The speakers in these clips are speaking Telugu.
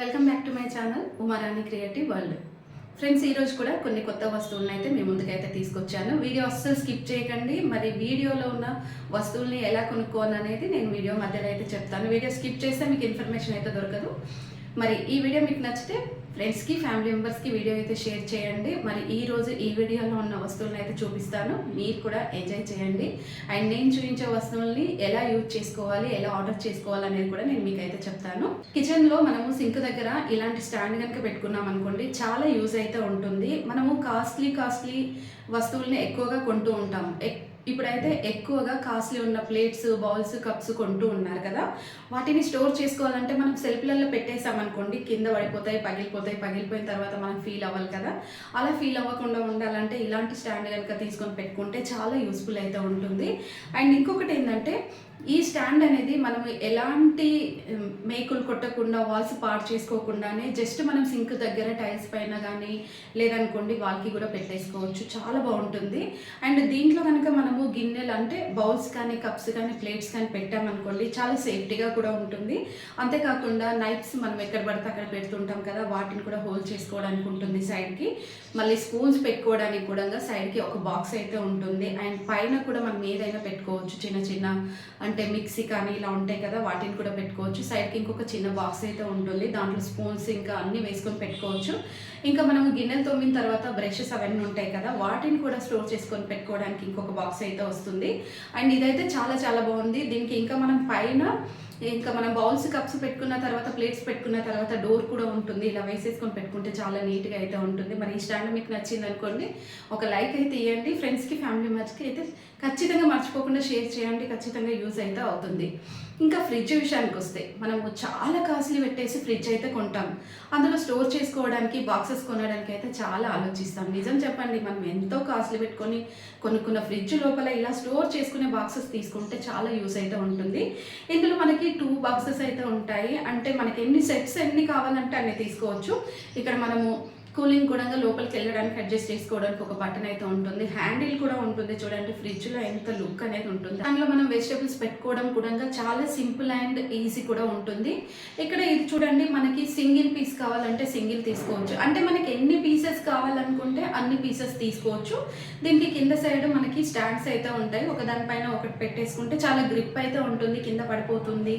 Welcome back to my channel Umarani creative world friends ఈరోజు కూడా కొన్ని కొత్త వస్తువులను అయితే మీ ముందుకైతే తీసుకొచ్చాను. వీడియో అస్సలు స్కిప్ చేయకండి. మరి వీడియోలో ఉన్న వస్తువుల్ని ఎలా కొనుక్కోవాలి అనేది నేను వీడియో మధ్యలో అయితే చెప్తాను. వీడియో స్కిప్ చేస్తే మీకు ఇన్ఫర్మేషన్ అయితే దొరకదు. మరి ఈ వీడియో మీకు నచ్చితే ఫ్రెండ్స్కి ఫ్యామిలీ మెంబర్స్కి వీడియో అయితే షేర్ చేయండి. మరి ఈ రోజు ఈ వీడియోలో ఉన్న వస్తువులను అయితే చూపిస్తాను. మీరు కూడా ఎంజాయ్ చేయండి. అండ్ నేను చూపించే వస్తువుల్ని ఎలా యూజ్ చేసుకోవాలి ఎలా ఆర్డర్ చేసుకోవాలి అనేది కూడా నేను మీకు అయితే చెప్తాను కిచెన్లో మనము సింక్ దగ్గర ఇలాంటి స్టాండ్ కనుక పెట్టుకున్నాం అనుకోండి చాలా యూజ్ అయితే ఉంటుంది. మనము కాస్ట్లీ కాస్ట్లీ వస్తువుల్ని ఎక్కువగా కొంటూ ఉంటాం. ఇప్పుడైతే ఎక్కువగా కాస్ట్లీ ఉన్న ప్లేట్స్ బౌల్స్ కప్స్ కొంటూ ఉన్నారు కదా. వాటిని స్టోర్ చేసుకోవాలంటే మనం సెల్ఫ్లలో పెట్టేసామనుకోండి కింద పడిపోతాయి పగిలిపోతాయి పగిలిపోయిన తర్వాత మనం ఫీల్ అవ్వాలి కదా. అలా ఫీల్ అవ్వకుండా ఉండాలంటే ఇలాంటి స్టాండ్ కనుక తీసుకొని పెట్టుకుంటే చాలా యూస్ఫుల్ అయితే ఉంటుంది. అండ్ ఇంకొకటి ఏంటంటే ఈ స్టాండ్ అనేది మనం ఎలాంటి మేకులు కొట్టకుండా వాల్స్ పాడు చేసుకోకుండానే జస్ట్ మనం సింక్ దగ్గర టైల్స్ పైన కానీ లేదనుకోండి వాల్కి కూడా పెట్టేసుకోవచ్చు. చాలా బాగుంటుంది. అండ్ దీంట్లో కనుక మనము గిన్నెలు అంటే బౌల్స్ కానీ కప్స్ కానీ ప్లేట్స్ కానీ పెట్టామనుకోండి చాలా సేఫ్టీగా కూడా ఉంటుంది. అంతేకాకుండా నైఫ్స్ మనం ఎక్కడ పడితే అక్కడ పెడుతుంటాం కదా వాటిని కూడా హోల్డ్ చేసుకోవడానికి ఉంటుంది సైడ్కి. మళ్ళీ స్పూన్స్ పెట్టుకోవడానికి కూడా సైడ్కి ఒక బాక్స్ అయితే ఉంటుంది. అండ్ పైన కూడా మనం ఏదైనా పెట్టుకోవచ్చు చిన్న చిన్న అంటే మిక్సీ కానీ ఇలా ఉంటాయి కదా వాటిని కూడా పెట్టుకోవచ్చు. సైడ్కి ఇంకొక చిన్న బాక్స్ అయితే ఉంటుంది. దాంట్లో స్పూన్స్ ఇంకా అన్నీ వేసుకొని పెట్టుకోవచ్చు. ఇంకా మనం గిన్నెలు తోమిన తర్వాత బ్రషెస్ అవన్నీ ఉంటాయి కదా వాటిని కూడా స్టోర్ చేసుకొని పెట్టుకోవడానికి ఇంకొక బాక్స్ అయితే వస్తుంది. అండ్ ఇదైతే చాలా చాలా బాగుంది. దీనికి ఇంకా మనం పైన ఇంకా మనం బౌల్స్ కప్స్ పెట్టుకున్న తర్వాత ప్లేట్స్ పెట్టుకున్న తర్వాత డోర్ కూడా ఉంటుంది. ఇలా వేసేసుకొని పెట్టుకుంటే చాలా నీట్గా అయితే ఉంటుంది. మరి ఈ స్టాండ్ మీకు నచ్చింది అనుకోండి ఒక లైక్ అయితే ఇవ్వండి ఫ్రెండ్స్కి ఫ్యామిలీ మెంబర్స్కి అయితే ఖచ్చితంగా మర్చిపోకుండా షేర్ చేయండి. ఖచ్చితంగా యూజ్ అయితే అవుతుంది. ఇంకా ఫ్రిడ్జ్ విషయానికి వస్తే మనము చాలా కాస్ట్లీ పెట్టేసి ఫ్రిడ్జ్ అయితే కొంటాం. అందులో స్టోర్ చేసుకోవడానికి బాక్సెస్ కొనడానికి అయితే చాలా ఆలోచిస్తాం. నిజం చెప్పండి మనం ఎంతో కాస్ట్లీ పెట్టుకొని కొనుక్కున్న ఫ్రిడ్జ్ లోపల ఇలా స్టోర్ చేసుకునే బాక్సెస్ తీసుకుంటే చాలా యూస్ అయితే ఉంటుంది. ఇందులో మనకి టూ బాక్సెస్ అయితే ఉంటాయి. అంటే మనకి ఎన్ని సెట్స్ ఎన్ని కావాలంటే అన్ని తీసుకోవచ్చు. ఇక్కడ మనము కూలింగ్ కూడా లోపలికి వెళ్ళడానికి అడ్జస్ట్ చేసుకోవడానికి ఒక బటన్ అయితే ఉంటుంది. హ్యాండిల్ కూడా ఉంటుంది. చూడండి ఫ్రిడ్జ్లో ఎంత లుక్ అనేది ఉంటుంది. దానిలో మనం వెజిటబుల్స్ పెట్టుకోవడం కూడా చాలా సింపుల్ అండ్ ఈజీ కూడా ఉంటుంది. ఇక్కడ ఇది చూడండి మనకి సింగిల్ పీస్ కావాలంటే సింగిల్ తీసుకోవచ్చు. అంటే మనకి ఎన్ని పీసెస్ కావాలనుకుంటే అన్ని పీసెస్ తీసుకోవచ్చు. దీనికి కింద సైడ్ మనకి స్టాండ్స్ అయితే ఉంటాయి. ఒక దానిపైన ఒకటి పెట్టేసుకుంటే చాలా గ్రిప్ అయితే ఉంటుంది. కింద పడిపోతుంది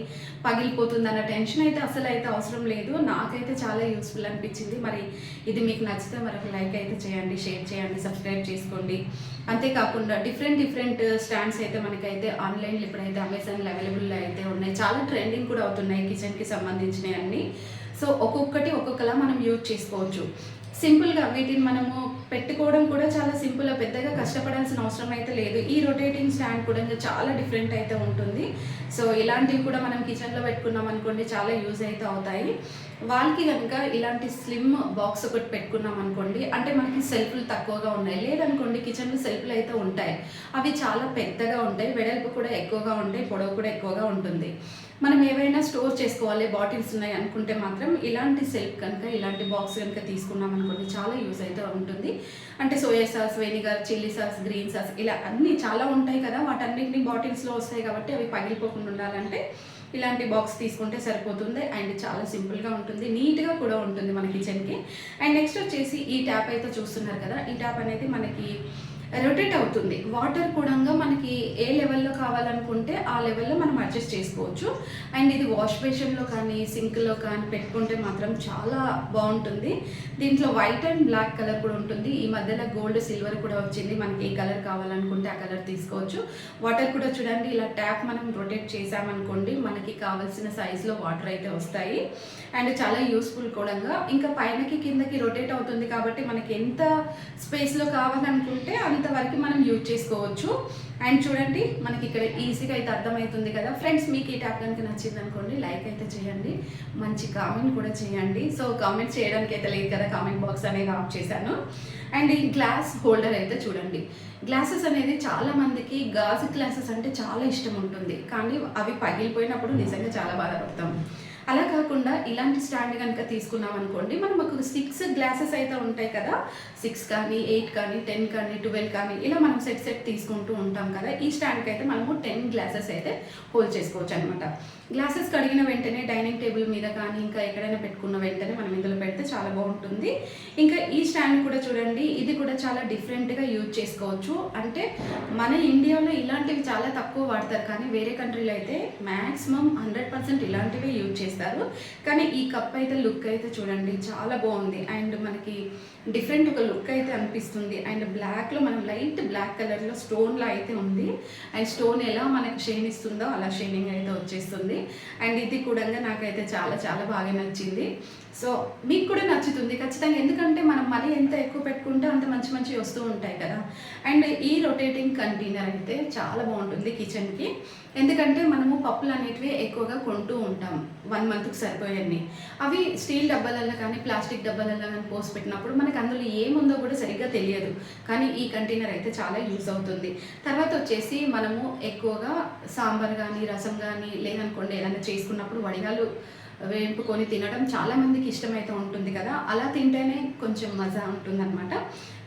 పగిలిపోతుంది అన్న టెన్షన్ అయితే అసలు అయితే అవసరం లేదు. నాకైతే చాలా యూస్ఫుల్ అనిపించింది. మరి ఇది మీకు నచ్చితే మరొక లైక్ అయితే చేయండి షేర్ చేయండి సబ్స్క్రైబ్ చేసుకోండి. అంతేకాకుండా డిఫరెంట్ డిఫరెంట్ స్టాండ్స్ అయితే మనకైతే ఆన్లైన్లో ఇప్పుడైతే అమెజాన్లో అవైలబుల్ అయితే ఉన్నాయి. చాలా ట్రెండింగ్ కూడా అవుతున్నాయి కిచెన్కి సంబంధించినవి అన్నీ సో ఒక్కొక్కటి ఒక్కొక్కలా మనం యూజ్ చేసుకోవచ్చు. సింపుల్గా వీటిని మనము పెట్టుకోవడం కూడా చాలా సింపుల్గా పెద్దగా కష్టపడాల్సిన అవసరం అయితే లేదు. ఈ రొటేటింగ్ స్టాండ్ కూడా చాలా డిఫరెంట్ అయితే ఉంటుంది. సో ఇలాంటివి కూడా మనం కిచెన్లో పెట్టుకున్నాం అనుకోండి చాలా యూజ్ అయితే అవుతాయి. వాళ్ళకి కనుక ఇలాంటి స్లిమ్ బాక్స్ ఒకటి పెట్టుకున్నాం అనుకోండి అంటే మనకి సెల్ఫ్లు తక్కువగా ఉన్నాయి. లేదనుకోండి కిచెన్లో సెల్ఫ్లు అయితే ఉంటాయి. అవి చాలా పెద్దగా ఉంటాయి. వెడల్పు కూడా ఎక్కువగా ఉంటాయి. పొడవు కూడా ఎక్కువగా ఉంటుంది. మనం ఏవైనా స్టోర్ చేసుకోవాలి బాటిల్స్ ఉన్నాయి అనుకుంటే మాత్రం ఇలాంటి సెల్ఫ్ కనుక ఇలాంటి బాక్స్ కనుక తీసుకున్నాం అనుకోండి చాలా యూజ్ అయితే ఉంటుంది. అంటే soya sauce vinegar chilli sauce green sauce ఇలా అన్నీ చాలా ఉంటాయి కదా. వాటన్నిటిని బాటిల్స్లో వస్తాయి కాబట్టి అవి పగిలిపోకుండా ఉండాలంటే ఇలాంటి బాక్స్ తీసుకుంటే సరిపోతుంది. అండ్ చాలా సింపుల్గా ఉంటుంది. నీట్గా కూడా ఉంటుంది మన కిచెన్కి. అండ్ నెక్స్ట్ వచ్చేసి ఈ ట్యాప్ అయితే చూస్తున్నారు కదా. ఈ ట్యాప్ అనేది మనకి రొటేట్ అవుతుంది. వాటర్ కూడా మనకి ఏ లెవెల్లో కావాలనుకుంటే ఆ లెవెల్లో మనం అడ్జస్ట్ చేసుకోవచ్చు. అండ్ ఇది వాష్ బేషన్లో కానీ సింక్లో కానీ పెట్టుకుంటే మాత్రం చాలా బాగుంటుంది. దీంట్లో వైట్ అండ్ బ్లాక్ కలర్ కూడా ఉంటుంది. ఈ మధ్యలో గోల్డ్ సిల్వర్ కూడా వచ్చింది. మనకి ఏ కలర్ కావాలనుకుంటే ఆ కలర్ తీసుకోవచ్చు. వాటర్ కూడా చూడండి ఇలా ట్యాప్ మనం రొటేట్ చేసామనుకోండి మనకి కావాల్సిన సైజులో వాటర్ అయితే వస్తాయి. అండ్ చాలా యూస్ఫుల్ కూడా ఇంకా పైనకి కిందకి రొటేట్ అవుతుంది కాబట్టి మనకి ఎంత స్పేస్లో కావాలనుకుంటే అంతవరకు మనం యూజ్ చేసుకోవచ్చు. అండ్ చూడండి మనకి ఇక్కడ ఈజీగా అయితే అర్థమవుతుంది కదా. ఫ్రెండ్స్ మీకు ఈ ట్యాప్ కనుక నచ్చింది అనుకోండి లైక్ అయితే చేయండి. మంచి కామెంట్ కూడా చేయండి. సో కామెంట్ చేయడానికి అయితే లేదు కదా కామెంట్ బాక్స్ అనేది ఆఫ్ చేశాను. అండ్ ఈ గ్లాస్ హోల్డర్ అయితే చూడండి. గ్లాసెస్ అనేది చాలా మందికి గాజు గ్లాసెస్ అంటే చాలా ఇష్టం ఉంటుంది. కానీ అవి పగిలిపోయినప్పుడు నిజంగా చాలా బాధపడతాం. అలా కాకుండా ఇలాంటి స్టాండ్ కనుక తీసుకున్నాం అనుకోండి మనం ఒక సిక్స్ గ్లాసెస్ అయితే ఉంటాయి కదా. సిక్స్ కానీ ఎయిట్ కానీ టెన్ కానీ ట్వెల్వ్ కానీ ఇలా మనం సెట్ సెట్ తీసుకుంటూ ఉంటాం కదా. ఈ స్టాండ్కి అయితే మనము టెన్ గ్లాసెస్ అయితే హోల్డ్ చేసుకోవచ్చు అనమాట గ్లాసెస్ కడిగిన వెంటనే డైనింగ్ టేబుల్ మీద కానీ ఇంకా ఎక్కడైనా పెట్టుకున్న వెంటనే మనం ఇందులో పెడితే చాలా బాగుంటుంది. ఇంకా ఈ స్టాండ్ కూడా చూడండి ఇది కూడా చాలా డిఫరెంట్గా యూజ్ చేసుకోవచ్చు. అంటే మన ఇండియాలో ఇలాంటివి చాలా తక్కువ వాడతారు కానీ వేరే కంట్రీలో అయితే మ్యాక్సిమం హండ్రెడ్ పర్సెంట్ ఇలాంటివే యూజ్ చేస్తారు. కానీ ఈ కప్ అయితే లుక్ అయితే చూడండి చాలా బాగుంది. అండ్ మనకి డిఫరెంట్ ఒక లుక్ అయితే అనిపిస్తుంది. అండ్ బ్లాక్లో మనం లైట్ బ్లాక్ కలర్లో స్టోన్లో అయితే ఉంది. అండ్ స్టోన్ ఎలా మనకు షేన్ ఇస్తుందో అలా షేనింగ్ అయితే వచ్చేస్తుంది. అండ్ ఇది కూడా నాకైతే చాలా చాలా బాగా నచ్చింది. సో మీకు కూడా నచ్చుతుంది. ఖచ్చితంగా ఎందుకంటే మనం మనీ ఎంత ఎక్కువ పెట్టుకుంటే అంత మంచి మంచి వస్తూ ఉంటాయి కదా. అండ్ ఈ రొటేటింగ్ కంటైనర్ అయితే చాలా బాగుంటుంది కిచెన్కి. ఎందుకంటే మనము పప్పులు అనేటివి ఎక్కువగా కొంటూ ఉంటాం. వన్ మంత్కి సరిపోయాన్ని. అవి స్టీల్ డబ్బాలలో కానీ ప్లాస్టిక్ డబ్బాలలో కానీ పోసి పెట్టినప్పుడు మనకి అందులో ఏముందో కూడా సరిగ్గా తెలియదు. కానీ ఈ కంటైనర్ అయితే చాలా యూస్ అవుతుంది. తర్వాత వచ్చేసి మనము ఎక్కువగా సాంబార్ కానీ రసం కానీ లేదనుకోండి ఏదైనా చేసుకున్నప్పుడు వడిగాలు వేపుకొని తినడం చాలామందికి ఇష్టమైతే ఉంటుంది కదా. అలా తింటేనే కొంచెం మజా ఉంటుందన్నమాట.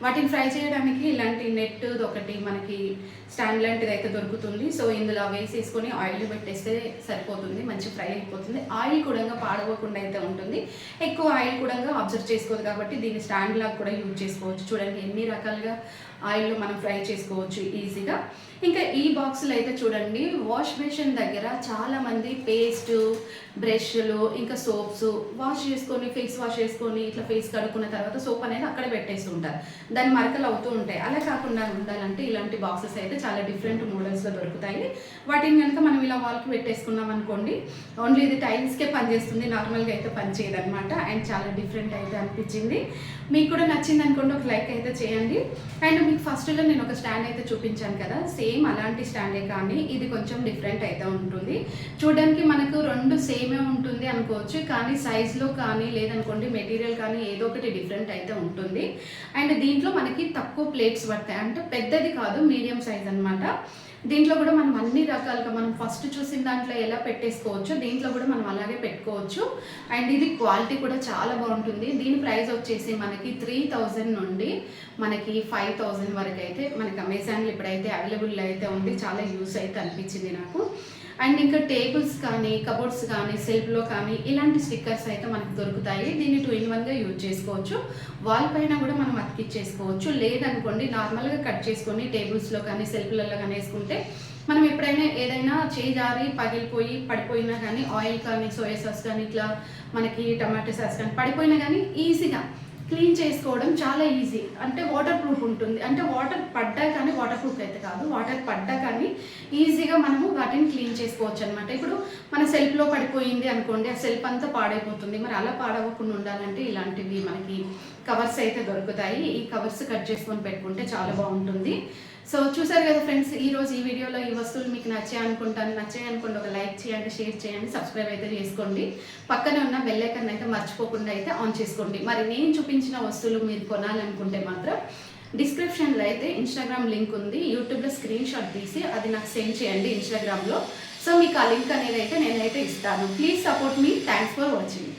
వాటిని ఫ్రై చేయడానికి ఇలాంటి నెట్ ఒకటి మనకి స్టాండ్ లాంటిది అయితే దొరుకుతుంది. సో ఇందులో వేసేసుకొని ఆయిల్ పెట్టేస్తే సరిపోతుంది మంచి ఫ్రై అయిపోతుంది. ఆయిల్ కూడా పాడవకుండా అయితే ఉంటుంది. ఎక్కువ ఆయిల్ కూడా అబ్జర్వ్ చేసుకోదు కాబట్టి దీన్ని స్టాండ్ లాగా కూడా యూజ్ చేసుకోవచ్చు. చూడండి ఎన్ని రకాలుగా ఆయిల్లో మనం ఫ్రై చేసుకోవచ్చు ఈజీగా. ఇంకా ఈ బాక్సులు అయితే చూడండి. వాష్ బేసిన్ దగ్గర చాలా మంది పేస్ట్ బ్రష్లు ఇంకా సోప్స్ వాష్ చేసుకొని ఫేస్ వాష్ చేసుకొని ఇట్లా ఫేస్ కడుక్కున్న తర్వాత సోప్ అనేది అక్కడ ఉంటారు. దాని మరకలు అవుతూ ఉంటాయి. అలా కాకుండా ఉండాలంటే ఇలాంటి బాక్సెస్ అయితే చాలా డిఫరెంట్ మోడల్స్లో దొరుకుతాయి. వాటిని కనుక మనం ఇలా వాల్కి పెట్టేసుకున్నాం అనుకోండి ఓన్లీ ఇది టైల్స్కే పనిచేస్తుంది నార్మల్గా అయితే పనిచేయదు అనమాట అండ్ చాలా డిఫరెంట్ అయితే అనిపించింది. మీకు కూడా నచ్చింది అనుకోండి ఒక లైక్ అయితే చేయండి. అండ్ మీకు ఫస్ట్లో నేను ఒక స్టాండ్ అయితే చూపించాను కదా. సేమ్ అలాంటి స్టాండే కానీ ఇది కొంచెం డిఫరెంట్ అయితే ఉంటుంది. చూడడానికి మనకు రెండు సేమే ఉంటుంది అనుకోవచ్చు కానీ సైజ్లో కానీ లేదనుకోండి మెటీరియల్ కానీ ఏదో ఒకటి డిఫరెంట్ అయితే ఉంటుంది. అండ్ దీంట్లో మనకి తక్కువ ప్లేట్స్ పడతాయి. అంటే పెద్దది కాదు మీడియం సైజ్ అనమాట దీంట్లో కూడా మనం అన్ని రకాలుగా మనం ఫస్ట్ చూసిన దాంట్లో ఎలా పెట్టేసుకోవచ్చు దీంట్లో కూడా మనం అలాగే పెట్టుకోవచ్చు. అండ్ ఇది క్వాలిటీ కూడా చాలా బాగుంటుంది. దీని ప్రైస్ వచ్చేసి మనకి త్రీ థౌజండ్ నుండి మనకి ఫైవ్ థౌజండ్ వరకు అయితే మనకి అమెజాన్లో ఇప్పుడైతే అవైలబుల్ అయితే ఉంది. చాలా యూస్ అయితే అనిపించింది నాకు. అండ్ ఇంకా టేబుల్స్ కానీ కబోర్డ్స్ కానీ సెల్ఫ్లో కానీ ఇలాంటి స్టిక్కర్స్ అయితే మనకు దొరుకుతాయి. దీన్ని టూ ఇన్ వన్గా యూజ్ చేసుకోవచ్చు. వాల్ పైన కూడా మనం అతికిచ్చేసుకోవచ్చు. లేదనుకోండి నార్మల్గా కట్ చేసుకొని టేబుల్స్లో కానీ సెల్ఫ్లలో కానీ వేసుకుంటే మనం ఎప్పుడైనా ఏదైనా చేజారి పగిలిపోయి పడిపోయినా కానీ ఆయిల్ కానీ సోయా సాస్ కానీ ఇట్లా మనకి టమాటో సాస్ కానీ పడిపోయినా కానీ ఈజీగా క్లీన్ చేసుకోవడం చాలా ఈజీ. అంటే వాటర్ ప్రూఫ్ ఉంటుంది. అంటే వాటర్ పడ్డా కానీ వాటర్ ప్రూఫ్ అయితే కాదు. వాటర్ పడ్డా కానీ ఈజీగా మనము వాటిని క్లీన్ చేసుకోవచ్చు అనమాట ఇప్పుడు మన సెల్ఫ్లో పడిపోయింది అనుకోండి ఆ సెల్ఫ్ అంతా పాడైపోతుంది. మరి అలా పాడవకుండా ఉండాలంటే ఇలాంటివి మనకి కవర్స్ అయితే దొరుకుతాయి. ఈ కవర్స్ కట్ చేసుకొని పెట్టుకుంటే చాలా బాగుంటుంది. సో చూసారు కదా ఫ్రెండ్స్ ఈ రోజు ఈ వీడియోలో ఈ వస్తువులు మీకు నచ్చాయి అనుకుంటాను. నచ్చాయి అనుకోండి ఒక లైక్ చేయండి షేర్ చేయండి సబ్స్క్రైబ్ అయితే చేసుకోండి. పక్కనే ఉన్న బెల్లైకన్ అయితే మర్చిపోకుండా అయితే ఆన్ చేసుకోండి. మరి నేను చూపించిన వస్తువులు మీరు కొనాలనుకుంటే మాత్రం డిస్క్రిప్షన్లో అయితే ఇన్స్టాగ్రామ్ లింక్ ఉంది. యూట్యూబ్లో స్క్రీన్ షాట్ తీసి అది నాకు సెండ్ చేయండి ఇన్స్టాగ్రామ్లో సో మీకు ఆ లింక్ అనేది అయితే నేనైతే ఇస్తాను. Please support me thanks for watching